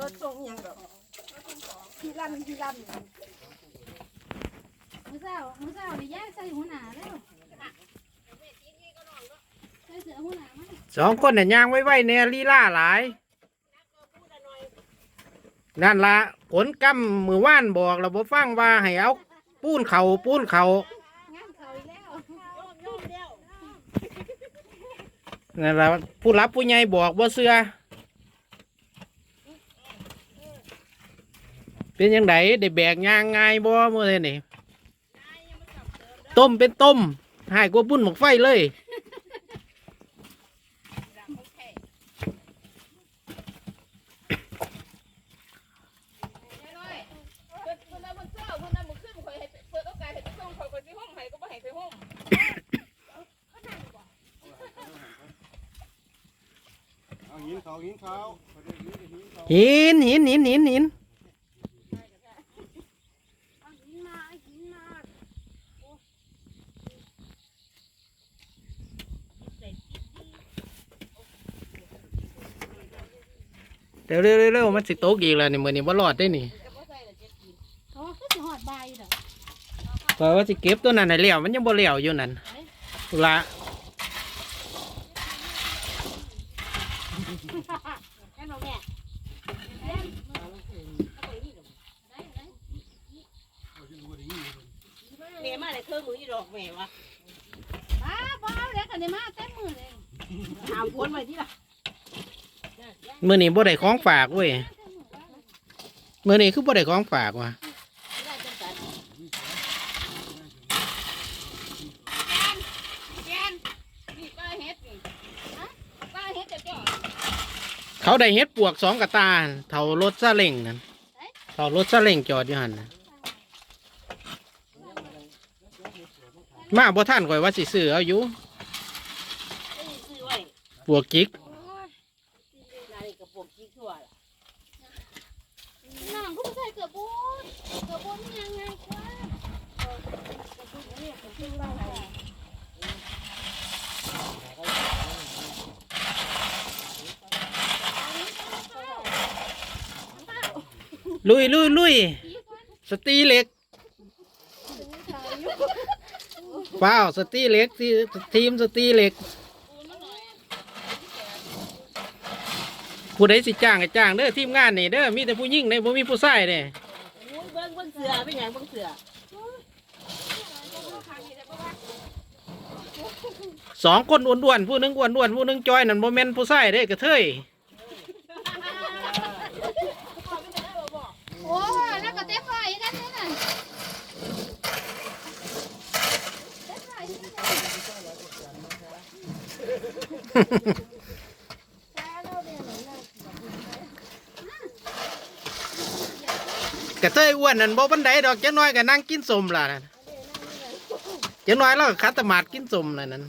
รถส่งยังดอกที่ลั่นที่ลั่นมื้อเช้ามื้อเช้านี่ย้ายใส่หัวหน้าแล้วใส่เสื้อหัวหน้ามาสองคนเนี่ยย่างไว้ไว้เนี่ยลีล่าหลาย นั่นละผลกำมือว่านบอกเราบ่ฟังว่าให้เอาปูนเขาปูนเขางานเขาอีกแล้วนั่นละผู้รับผู้ใหญ่บอกบ่เสือ เป็นยังไงได้แบกยางง่ายบ่เมื่อนี่ต้มเป็นต้มใหายกว่าปุ้นหมกไฟเลยคนนั้นมันเจ้าคนนั้นมันขึ้นคอยให้เปิดโอกาสให้ไปส่งคอยคอยไปห้องให้ก็บ่ให้ไปห้อง เอาหินเขาหินเขาประเดี๋ยวนี้หินเขา หินหินหินหินหิน เอาหินมาเอาหินมา เร็วเร็วเร็วเร็วมันสิโตกอีกแล้วนี่มือนี่บ่รอดได้นี่โอ้คือสิฮอดใบดอกเพราะว่าสิเก็บตัวนั้นให้เหลี่ยวมันยังบ่เหลี่ยวอยู่นั่นละแม่นบ่แม่เมียมาเลยเครื่องมือยี่ดอกแม่วะป้าบ่เอาแล้วกันได้มาเต็มมือเลยถามคนมาที่ละ มื่อนี่บ่ได้ของฝากเว้ยมื่อนี่คือบ่ได้ของฝากว่ะเขาได้เฮ็ดปวกสองกระตาเท่ารถซาเล้งนั่นเท่ารถซาเล้งจอดอยู่หันนะมาบ่ท่านข่อยว่าสิซื้อเอาอยู่ปวกจิก นาฬิกาปกขี้ทั่วล่ะ น้องก็บ่ใส่เกือบบุญเกือบบุญยังไงกว่าลุยลุยลุยสตีเหล็กเปล่าสตีเหล็กทีทีมสตีเหล็ก ผู้ใดสิจ้างก็จ้างเด้อทีมงานนี่เด้อมีแต่ผู้หญิงเด้บ่มีผู้ชายเด้โอ้ยเบิ้งเบิ้งเสือเป็นหยังเบิ้งเสือสองคนอ้วนๆผู้หนึงอ้วนๆผู้หนึงจอยนั่นบ่แม่นผู้ชายเด้กระเทยโอ้แล้วก็เต็มไว้กันนี่น่ะเต็มไว้ กะเทยอ้วนนั่นบ่บันไดดอกจังน้อยก็นั่งกินสมล่ะนั่นจังน้อยเราก็คัดตมาดกินสมล่ะนั่น